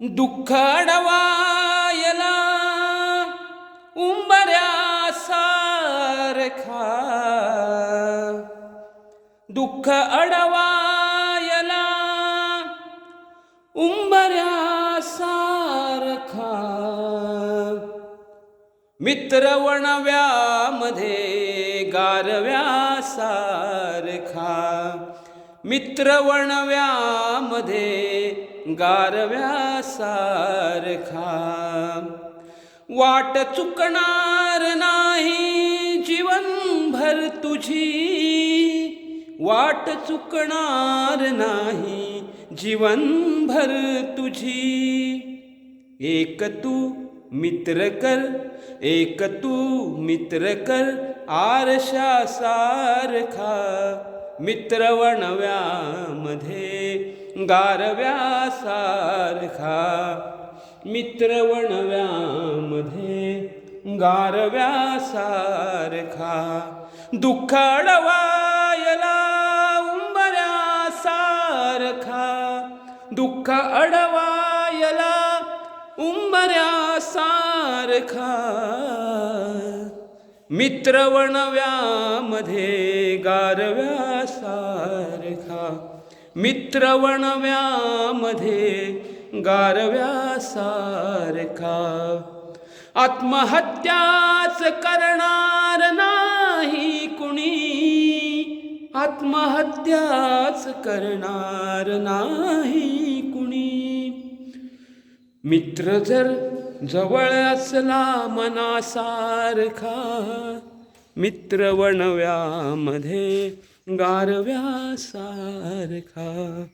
दुःख अडवायला उंबऱ्या सारखा. दुःख अडवायला उंबऱ्या सारखा. मित्र वणव्यामध्ये गारव्या सारखा. मित्र वणव्यामध्ये गारव्या सारखा वाट चुकणार नाही जीवनभर तुझी. वाट चुकणार नाही जीवनभर तुझी. एक तू मित्र कर एक तू मित्र कर आरशा सारखा मित्रवणव्यामध्ये गारव्यासारखा गारव्या सारखा मित्र गारव्या सारखा दुःख अडवायला उंबऱ्या सारखा दुःख अडवायला उंबऱ्या सारखा मित्र मित्रवणव्यामध्ये गारव्या सारखा आत्महत्याच करणार नाही कुणी. आत्महत्याच करणार नाही कुणी. मित्र जर जवळ असला मनासारखा मित्रवणव्यामध्ये गारव्यासारखा गारव्या सारखा